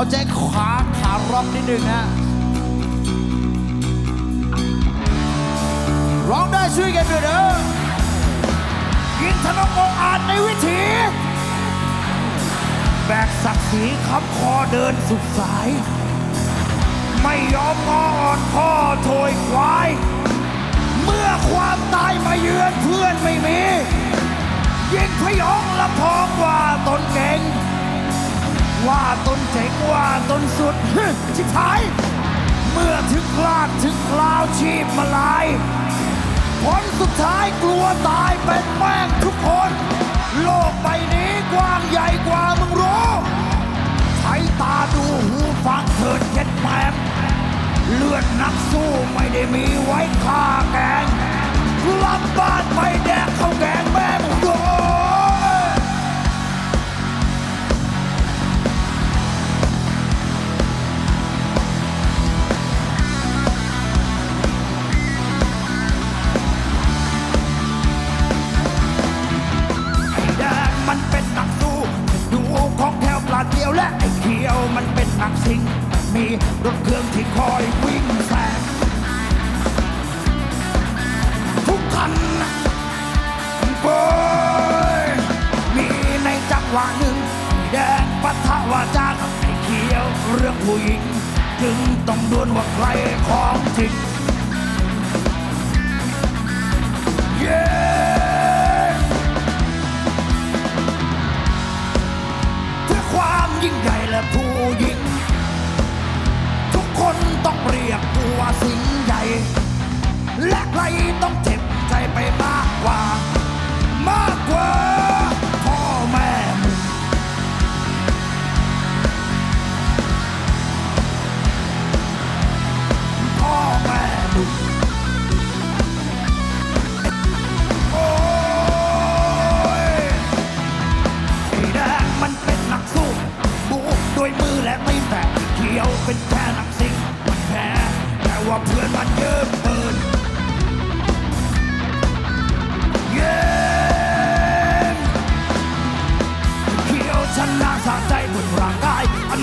เอาใจขาขาร็อกนิดนึงนะร้องได้ช่วยกันด้วยเด้อยินธนงองอาจในวิถีแบกศักดิ์ศรีคำคอเดินสุดสาย ไม่ยอมงออ่อนข้อโถยควาย เมื่อความตายมาเยือนเพื่อนไม่มี ยิ่งพยองละพองว่า ว่าตนเจ๋งว่าตนสุดชิบหาย เมื่อถึงคลาดถึงคราวชีพมาลายผลสุดท้ายกลัวตายเป็นแม่งทุกคน โลกใบนี้กว้างใหญ่กว่ามึงรู้ใช้ตาดูหูฟังเถิดเย็ดแมมเลือดนักสู้ไม่ได้มีไว้ฆ่าแกงรับบ้านไปแดกข้าวแกง ไอ้เขียวมันเป็นนักสิง มีรถเครื่องที่คอยวิ่งแซงทุกคันโอ้ยมีในจังหวะหนึ่งแดงปะทะวาจากับไอ้เขียวเรื่องผู้หญิง จึงต้องดวลว่าใครของจริง ใครต้องเจ็บใจไปมากกว่า มาก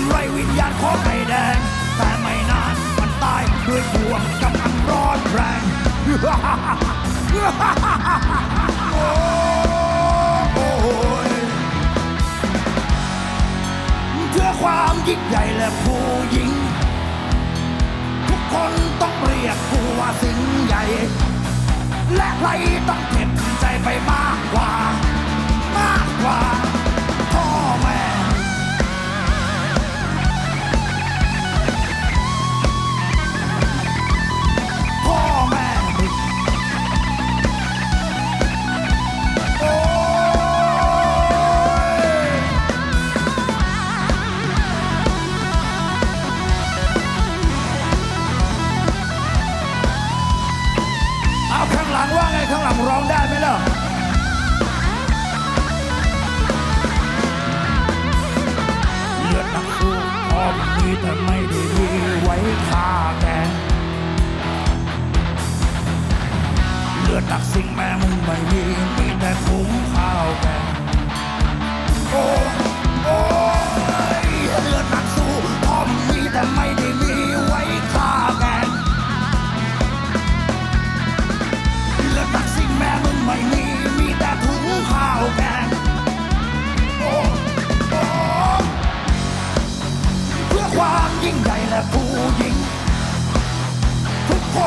ไรวิญญาณของไอแดง แต่ไม่นานมันตายด้วยบวงกำลังร้อนแรงโอ้ยเพื่อความยิ่งใหญ่และผู้หญิง ทุกคนต้องเรียกกูว่าสิ่งใหญ่ และใครต้องเจ็บใจไปมา องได้ไหมล่ะเลือดนักสู้พอมีแต่ไม่ได้มีไว้ฆ่าแกเลือดนักสิ่งแม่มึงไม่มีมีแต่ถุง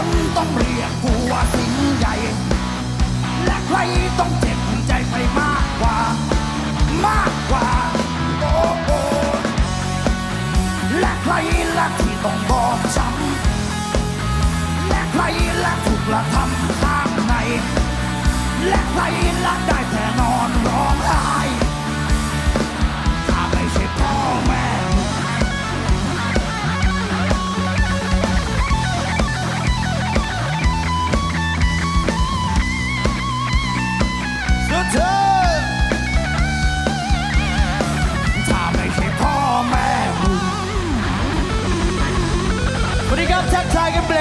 คนต้องเรียกกูว่าสิ่งใหญ่ และใครต้องเจ็บใจไปมากกว่า มากกว่าโอ้โอและใครละที่ต้องบอกช้ำและใครละถูกละทำ